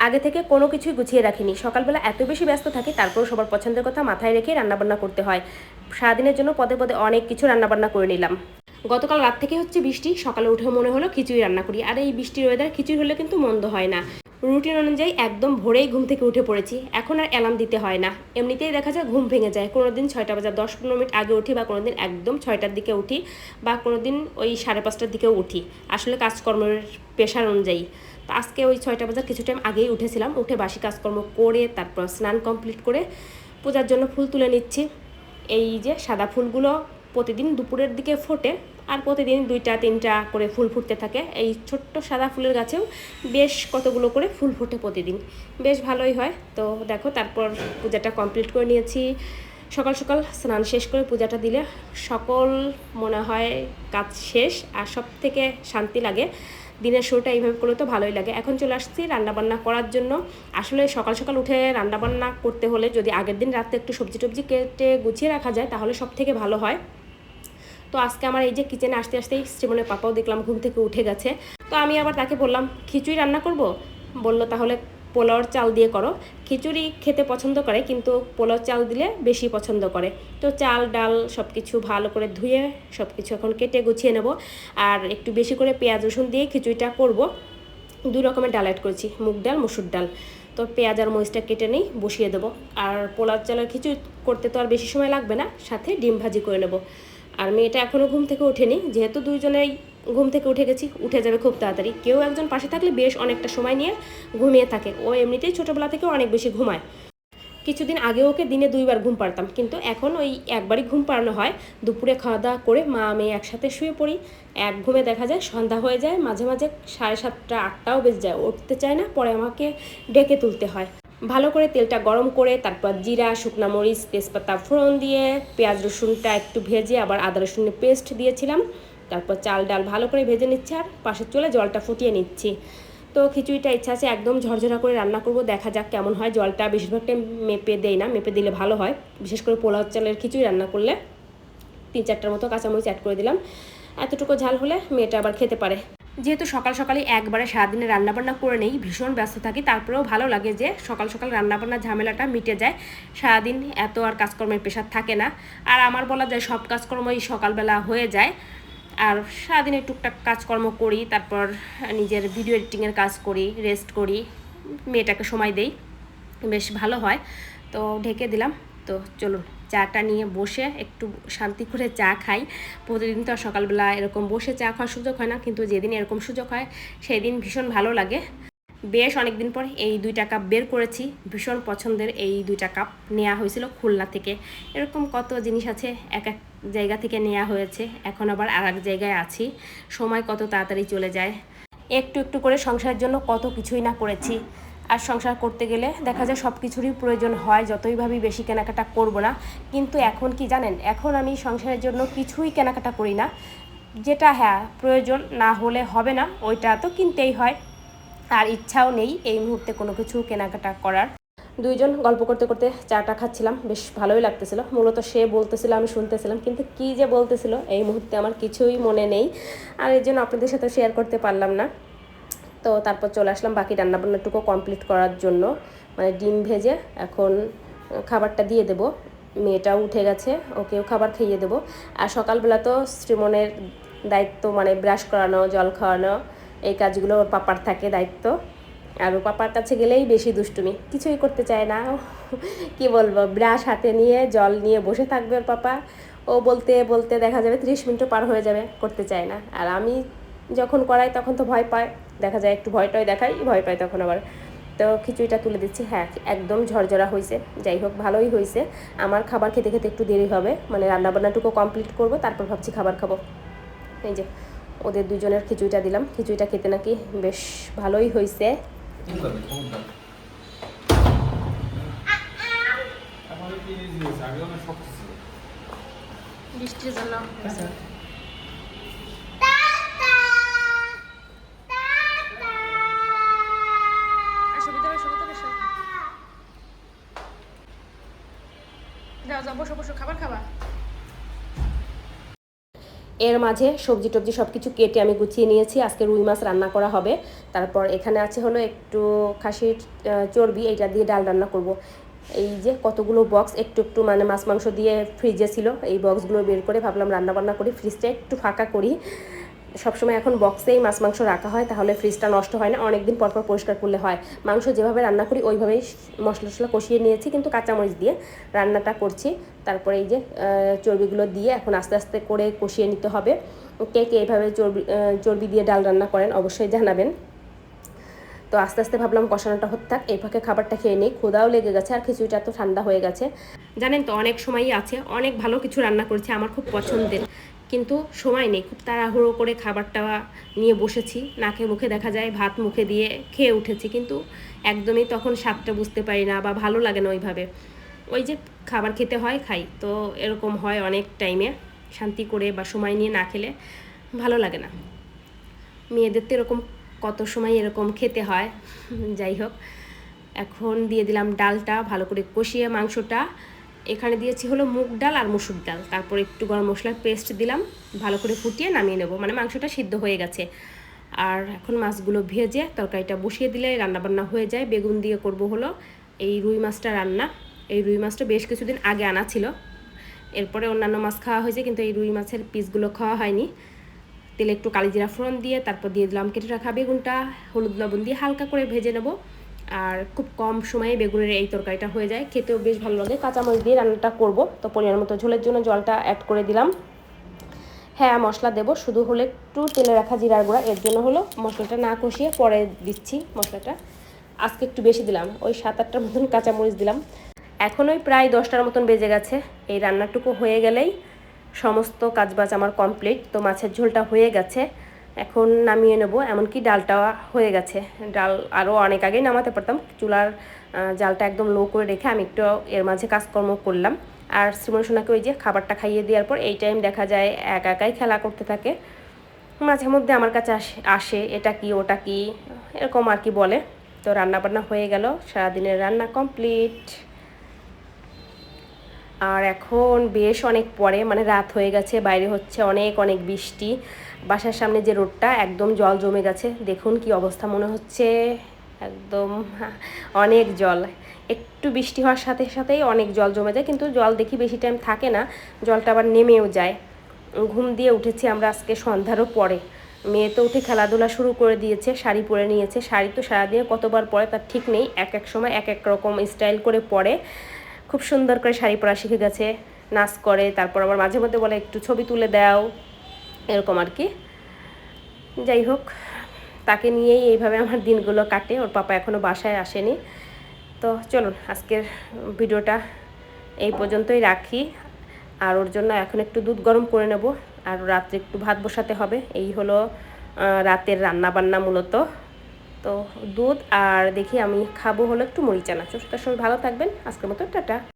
আগে থেকে কোনো কিছুই গুছিয়ে রাখিনি। সকালবেলা এত বেশি ব্যস্ত থাকি, তারপরেও সবার পছন্দের কথা মাথায় রেখে রান্নাবান্না করতে হয়। সারাদিনের জন্য পদে পদে অনেক কিছু রান্নাবান্না করে নিলাম। গতকাল রাত থেকে হচ্ছে বৃষ্টি, সকালে উঠে মনে হলো খিচুড়ি রান্না করি। আর এই বৃষ্টির ওয়েদার খিচুড়ি হলে কিন্তু মন্দ হয় না। রুটিন অনুযায়ী একদম ভোরেই ঘুম থেকে উঠে পড়েছি। এখন আর অ্যালার্ম দিতে হয় না। এমনিতেই দেখা যায় ঘুম ভেঙে যায়। কোনো দিন ছয়টা বাজার দশ পনেরো মিনিট আগে উঠি বা কোনো দিন একদম ছয়টার দিকে উঠি বা কোনো দিন ওই সাড়ে পাঁচটার দিকেও উঠি। আসলে কাজকর্মের পেশার অনুযায়ী। আজকে ওই ছয়টা বাজার কিছু টাইম আগেই উঠেছিলাম। উঠে বাসি কাজকর্ম করে, তারপর স্নান কমপ্লিট করে পূজার জন্য ফুল তুলে নিচ্ছি। এই যে সাদা ফুলগুলো প্রতিদিন দুপুরের দিকে ফোটে আর প্রতিদিন দুইটা, তিনটা করে ফুল ফুটতে থাকে। এই ছোট্ট সাদা ফুলের গাছেও বেশ কতগুলো করে ফুল ফোটে প্রতিদিন। বেশ ভালোই হয়। তো দেখো, তারপর পূজাটা কমপ্লিট করে নিয়েছি। সকাল সকাল স্নান শেষ করে পূজাটা দিলে সকল মনে হয় কাজ শেষ আর সব থেকে শান্তি লাগে। দিনের শুরুটা এইভাবে করলে তো ভালোই লাগে। এখন চলে আসছি রান্নাবান্না করার জন্য। আসলে সকাল সকাল উঠে রান্নাবান্না করতে হলে যদি আগের দিন রাতে একটু সবজি টবজি কেটে গুছিয়ে রাখা যায়, তাহলে সব থেকে ভালো হয়। তো আজকে আমার এই যে কিচেনে আসতে আসতেই শ্রীমনের পাপাও দেখলাম ঘুম থেকে উঠে গেছে। তো আমি আবার তাকে বললাম, খিচুড়ি রান্না করব? বলল, তাহলে পোলাওর চাল দিয়ে করো। খিচুড়ি খেতে পছন্দ করে, কিন্তু পোলাও চাল দিলে বেশি পছন্দ করে। তো চাল, ডাল সব কিছু ভালো করে ধুয়ে সব কিছু এখন কেটে গুছিয়ে নেব। আর একটু বেশি করে পেঁয়াজ, রসুন দিয়ে খিচুড়িটা করব। দুই রকমের ডাল অ্যাড করেছি, মুগ ডাল, মুসুর ডাল। তো পেঁয়াজ আর মরিচটা কেটে নেই, বসিয়ে দেবো। আর পোলাও চালের খিচুড়ি করতে তো আর বেশি সময় লাগবে না, সাথে ডিম ভাজি করে নেব। আর মেয়েটা এখনও ঘুম থেকে ওঠেনি, যেহেতু দুইজনেই ঘুম থেকে উঠে গেছি, উঠে যাবে খুব তাড়াতাড়ি। কেউ একজন পাশে থাকলে বেশ অনেকটা সময় নিয়ে ঘুমিয়ে থাকে। ও এমনিতেই ছোটোবেলা থেকে অনেক বেশি ঘুমায়। কিছুদিন আগে ওকে দিনে দুইবার ঘুম পাড়তাম, কিন্তু এখন ওই একবারই ঘুম পাড়ানো হয়। দুপুরে খাওয়া দাওয়া করে মা মেয়ে একসাথে শুয়ে পড়ি। এক ঘুমে দেখা যায় সন্ধ্যা হয়ে যায়, মাঝে মাঝে সাড়ে সাতটা, আটটাও বেজে যায়। উঠতে চায় না, পরে আমাকে ডেকে তুলতে হয়। ভালো করে তেলটা গরম করে তারপর জিরা, শুকনা মরিচ, তেজপাতা ফোড়ন দিয়ে পেঁয়াজ রসুনটা একটু ভেজে আবার আদা রসুনের পেস্ট দিয়েছিলাম। তারপর চাল ডাল ভালো করে ভেজে নিচ্ছি আর পাশের চলে জলটা ফুটিয়ে নিচ্ছি। তো খিচুড়িটা ইচ্ছা আছে, একদম ঝরঝরা করে রান্না করব, দেখা যাক কেমন হয়। জলটা বেশিরভাগ টাইম মেপে দেই না, মেপে দিলে ভালো হয়। বিশেষ করে পোলাও চালের খিচুড়ি রান্না করলে তিন চারটার মতো কাঁচামরিচ অ্যাড করে দিলাম। এতটুকু ঝাল হলে মেয়েটা আবার খেতে পারে। যেহেতু সকাল সকালে একবারে সারাদিনে রান্নাবান্না করে নেই, ভীষণ ব্যস্ত থাকি, তারপরেও ভালো লাগে যে সকাল সকাল রান্নাবান্নার ঝামেলাটা মিটে যায়। সারাদিন এত আর কাজকর্মের পেশার থাকে না। আর আমার বলা যায় সব কাজকর্মই সকালবেলা হয়ে যায়। আর সারাদিনে টুকটাক কাজকর্ম করি, তারপর নিজের ভিডিও এডিটিংয়ের কাজ করি রেস্ট করি, মেয়েটাকে সময় দেই, বেশ ভালো হয়। তো ঢেকে দিলাম, তো চলুন চাটা নিয়ে বসে একটু শান্তি করে চা খাই। প্রতিদিন তো আর সকালবেলা এরকম বসে চা খাওয়ার সুযোগ হয় না, কিন্তু যেদিন এরকম সুযোগ হয় সেই দিন ভীষণ ভালো লাগে। বেশ অনেক দিন পর এই দুইটা কাপ বের করেছি, ভীষণ পছন্দের এই দুইটা কাপ নেওয়া হয়েছিল খুলনা থেকে। এরকম কত জিনিস আছে, এক এক জায়গা থেকে নেওয়া হয়েছে। এখন আবার আর জায়গায় আছি। সময় কত তাড়াতাড়ি চলে যায়। একটু একটু করে সংসারের জন্য কত কিছুই না করেছি। আর সংসার করতে গেলে দেখা যায় সব কিছুরই প্রয়োজন হয়, যতই ভাবি বেশি কেনাকাটা করব না। কিন্তু এখন কি জানেন? এখন আমি সংসারের জন্য কিছুই কেনাকাটা করি না। যেটা হ্যাঁ প্রয়োজন না হলে হবে না, ওইটা তো কিনতেই হয়। আর ইচ্ছাও নেই এই মুহূর্তে কোনো কিছু কেনাকাটা করার। দুইজন গল্প করতে করতে চাটা খাচ্ছিলাম, বেশ ভালোই লাগতেছিল। মূলত সে বলতেছিল, আমি শুনতেছিলাম, কিন্তু কি যে বলতেছিল, এই মুহূর্তে আমার কিছুই মনে নেই। আর এর জন্য আপনাদের সাথে শেয়ার করতে পারলাম না। তো তারপর চলে আসলাম বাকি রান্নাবান্নাটুকু কমপ্লিট করার জন্য। মানে ডিম ভেজে এখন খাবারটা দিয়ে দেবো। মেয়েটাও উঠে গেছে, ওকেও খাবার খাইয়ে দেবো। আর সকালবেলা তো শ্রীমনের দায়িত্ব মানে ব্রাশ করানো, জল খাওয়ানো, এই কাজগুলো ওর পাপার থাকে দায়িত্ব। আর ওর পাপার কাছে গেলেই বেশি দুষ্টুমি। কিছুই করতে চায় না। কি বলব, ব্রাশ হাতে নিয়ে, জল নিয়ে বসে থাকবে ওর পাপা। ও বলতে বলতে দেখা যাবে ত্রিশ মিনিটও পার হয়ে যাবে, করতে চায় না। আর আমি যখন করাই তখন তো ভয় পায়। দেখা যায় একটু ভয়টয় দেখাই, ভয় পায় তখন আবার। তো খিচুড়িটা তুলে দিচ্ছি। হ্যাঁ একদম ঝরঝরা হয়েছে যাই হোক, ভালোই হয়েছে আমার খাবার খেতে খেতে একটু দেরি হবে। মানে রান্নাবান্নাটুকু কমপ্লিট করব, তারপর ভাবছি খাবার খাব। এই যে, ওদের দুজনের খিচুড়িটা দিলাম। খিচুড়িটা খেতে নাকি বেশ ভালোই হয়েছে খবরদার খবরদার আমার কি দিয়েছে আগে অনেক শক্ত ছিল বৃষ্টির জন্য যাও যাও বসো বসো এর মাঝে সবজি টবজি সব কিছু কেটে আমি গুছিয়ে নিয়েছি। আজকে রুই মাছ রান্না করা হবে। তারপর এখানে আছে হলো একটু খাসির চর্বি, এটা দিয়ে ডাল রান্না করব। এই যে কতগুলো বক্স একটু একটু মানে মাছ মাংস দিয়ে ফ্রিজে ছিল। এই বক্সগুলো বের করে ভাবলাম রান্না বান্না করি। ফ্রিজটা একটু ফাঁকা করি। সবসময় এখন বক্সেই মাছ মাংস রাখা হয়, তাহলে ফ্রিজটা নষ্ট হয় না। অনেকদিন পর পর পরিষ্কার করলে হয়। মাংস যেভাবে রান্না করি, ওইভাবেই মশলা টশলা কষিয়ে নিয়েছি, কিন্তু কাঁচামরিচ দিয়ে রান্নাটা করছি। তারপরে এই যে চর্বিগুলো দিয়ে এখন আস্তে আস্তে করে কষিয়ে নিতে হবে। কে কে এইভাবে চর্বি চর্বি দিয়ে ডাল রান্না করেন অবশ্যই জানাবেন। তো আস্তে আস্তে ভাবলাম কষানোটা হতে থাক, এই ফাঁকে খাবারটা খেয়ে নিই ক্ষুদাও লেগে গেছে আর খিচুড়িটা তো ঠান্ডা হয়ে গেছে। জানেন তো, অনেক সময়ই আছে, অনেক ভালো কিছু রান্না করেছি আমার খুব পছন্দের, কিন্তু সময় নেই, খুব তাড়াহুড়ো করে খাবারটা নিয়ে বসেছি। নাকে মুখে দেখা যায়, ভাত মুখে দিয়ে খেয়ে উঠেছি, কিন্তু একদমই তখন স্বাদটা বুঝতে পারি না বা ভালো লাগে না ওইভাবে। ওই যে খাবার খেতে হয়, খাই। তো এরকম হয় অনেক টাইমে শান্তি করে বা সময় নিয়ে না খেলে ভালো লাগে না। মেয়েদের তো এরকম কত সময় এরকম খেতে হয়, যাই হোক। এখন দিয়ে দিলাম ডালটা, ভালো করে কষিয়ে মাংসটা। এখানে দিয়েছি হলো মুগ ডাল আর মুসুর ডাল। তারপর একটু গরম মশলার পেস্ট দিলাম, ভালো করে ফুটিয়ে নামিয়ে নেব। মানে মাংসটা সিদ্ধ হয়ে গেছে। আর এখন মাছগুলো ভেজে তরকারিটা বসিয়ে দিলে রান্নাবান্না হয়ে যায়। বেগুন দিয়ে করব হলো এই রুই মাছটা রান্না। এই রুই মাছটা বেশ কিছুদিন আগে আনা ছিল। এরপরে অন্যান্য মাছ খাওয়া হয়েছে, কিন্তু এই রুই মাছের পিসগুলো খাওয়া হয়নি। তেলে একটু কালিজিরা ফোড়ন দিয়ে তারপর দিয়ে দিলাম কেটে রাখা বেগুনটা, হলুদ লবণ দিয়ে হালকা করে ভেজে নেব। আর খুব কম সময়ে বেগুনের এই তরকারিটা হয়ে যায়। খেতেও বেশ ভালো লাগে। কাঁচামরিচ দিয়ে রান্নাটা করব। তো পরিমাণ মতো ঝোলের জন্য জলটা অ্যাড করে দিলাম। হ্যাঁ মশলা দেবো। শুধু হলে একটু তেলে রাখা জিরার গুঁড়া। এর জন্য হলো মশলাটা না কষিয়ে পরে দিচ্ছি মশলাটা। আজকে একটু বেশি দিলাম। ওই সাত আটটার মতন কাঁচামরিচ দিলাম। এখন ওই প্রায় দশটার মতন বেজে গেছে। এই রান্নাটুকু হয়ে গেলেই সমস্ত কাজবাজ আমার কমপ্লিট তো মাছের ঝোলটা হয়ে গেছে। এখন নামিয়ে নেব, এমনকি ডালটা হয়ে গেছে। ডাল আরও অনেক আগেই নামাতে পারতাম, চুলার জালটা একদম লো করে রেখে আমি একটু এর মাঝে কাজকর্ম করলাম। আর শ্রীমন সোনাকে ওই যে খাবারটা খাইয়ে দেওয়ার পর এই টাইম দেখা যায় একা একাই খেলা করতে থাকে। মাঝে মধ্যে আমার কাছে আসে আসে, এটা কি, ওটা কি, এরকম আর কি বলে। তো রান্না বান্না হয়ে গেল, সারাদিনের রান্না কমপ্লিট আর এখন বেশ অনেক পরে মানে রাত হয়ে গেছে, বাইরে হচ্ছে অনেক অনেক বৃষ্টি। বাসার সামনে যে রোডটা, একদম জল জমে গেছে। দেখুন কি অবস্থা মনে হচ্ছে। একদম, অনেক জল। একটু বৃষ্টি হওয়ার সাথে সাথেই অনেক জল জমে যায়, কিন্তু জল দেখি বেশি টাইম থাকে না। জলটা আবার নেমেও যায়। ঘুম দিয়ে উঠেছি আমরা আজকে সন্ধ্যারও পরে। মেয়ে তো উঠে খেলাধুলা শুরু করে দিয়েছে, শাড়ি পরে নিয়েছে। শাড়ি তো সারাদিনে কতবার পরে, তার ঠিক নেই। এক এক সময় এক এক রকম স্টাইল করে পরে। খুব সুন্দর করে শাড়ি পরা শিখে গেছে, নাচ করে, তারপর আবার মাঝে মধ্যে বলে একটু ছবি তুলে দাও, এরকম আর কি। যাই হোক, তাকে নিয়েই এইভাবে আমার দিনগুলো কাটে, ওর পাপা এখনও বাসায় আসেনি। তো চলুন, আজকের ভিডিওটা এই পর্যন্তই রাখি। আর ওর জন্য এখন একটু দুধ গরম করে নেব, আর রাত্রে একটু ভাত বসাতে হবে। এই হলো রাতের রান্না বান্না মূলত। তো দুধ আর দেখি আমি খাব হলো একটু মুড়ি চানাচুর তার ভালো থাকবেন। আজকের মতো টাটা।